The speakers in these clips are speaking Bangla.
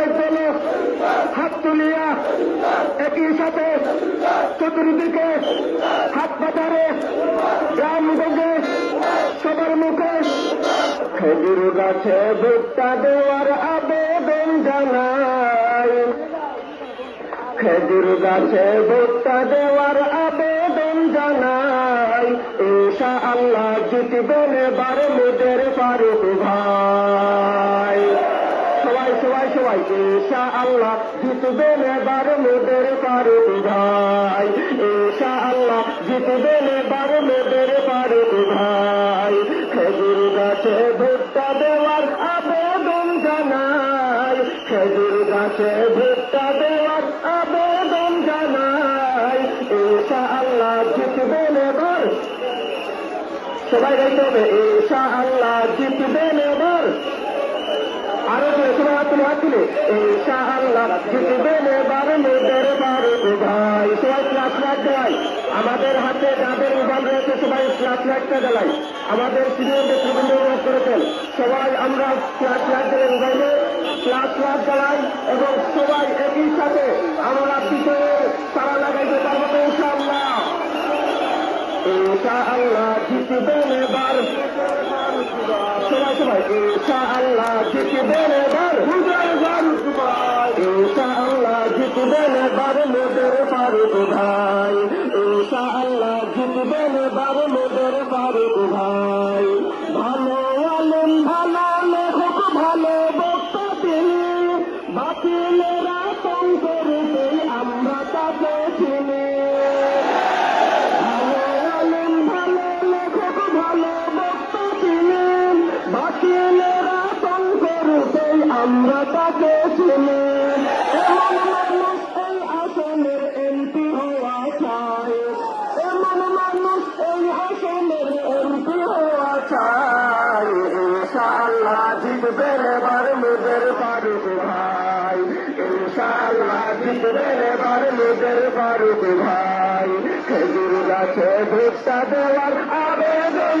সবাই চলো। হাত তুলিয়া একই সাথে চতুর্দিকে হাত পাতারে গ্রাম সবার মুখে। খেজুর গাছে ভুট্টা দেওয়ার আবেদন জানাই। খেজুর গাছে ভুট্টা দেওয়ার আবেদন জানাই। ঈশা আল্লাহ জিতবেন এবার মুদের ফারুক ভাই। ঈশা আল্লাহ জিতবেন এবার মুদের ফারুক ভাই। ঈশা আল্লাহ জিতবেন এবার মুদের ফারুক ভাই। খেজুর গাছে ভুট্টা দেওয়ার আবেদন জানাই। খেজুর গাছে ভুট্টা দেওয়ার আবেদন জানাই। ঈশা আল্লাহ জিতবেন এবার। সবাই গাইতে হবে ঈশা আল্লাহ জিতবেন এবার আরও আমাদের হাতে যাদের রয়েছে, সবাই আমাদের সিনিয়র নেতৃবৃন্দ করেছেন, সবাই আমরা ক্লাস জ্বালাই, মোবাইলে ক্লাস লাইট জ্বালাই এবং সবাই একই সাথে আমরা পিছনে তারা লাগাইতে পারব তো ইনশাআল্লাহ। ইনশাআল্লাহ সবাই সবাই ইনশাআল্লাহ এবার ইনশাআল্লাহ জিতবেন এবার ফারুক ভাই। ইনশাআল্লাহ জিতবেন বারো মোদের ফারুক ভাই। জিতবেন এবার মুদের ফারুক ভাই। ইনশাআল্লাহ জিতবেন এবার মুদের ভাই। খেজুর গাছে ভুট্টা দেওয়ার আবেদন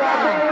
গাছে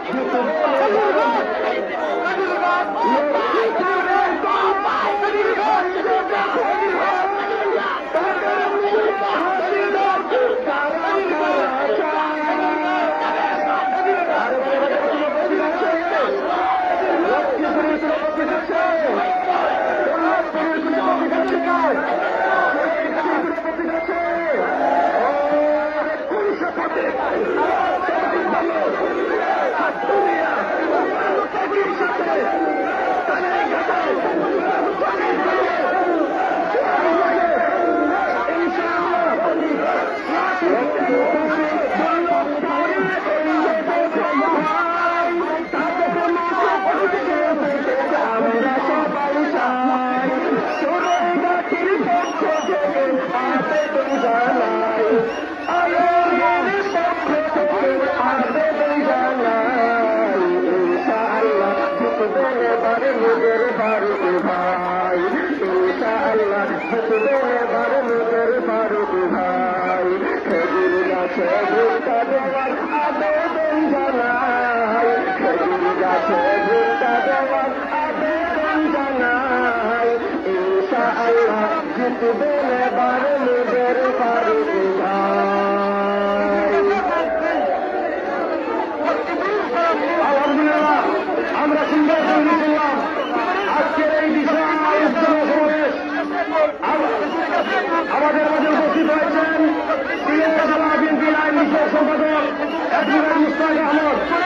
Thank you. আমরা সুন্দর করলাম আজকের এই বিষয়ে আমাদের মাঝে উপস্থিত হয়েছেন বিশেষ সম্পাদক মুস্তাক আহমদ।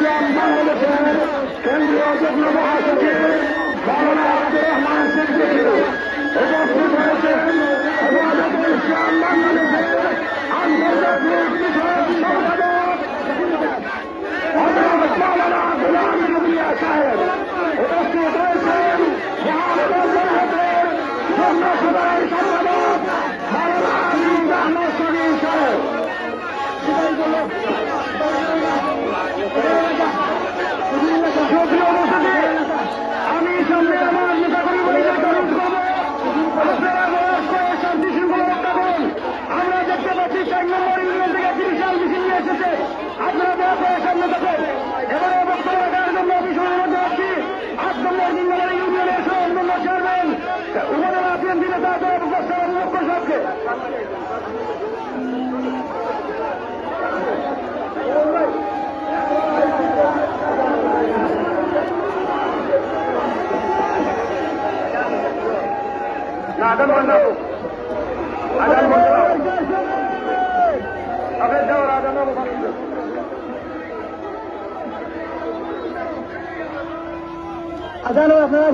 ইসলাম বাংলাদেশের কেন্দ্রীয় যুগ্ম মহাসচিব মৌলানা আব্দুর রহমান সিদ্দিকী আদান বানাও আদান বানাও আপনি যাও আদান আদান আপনার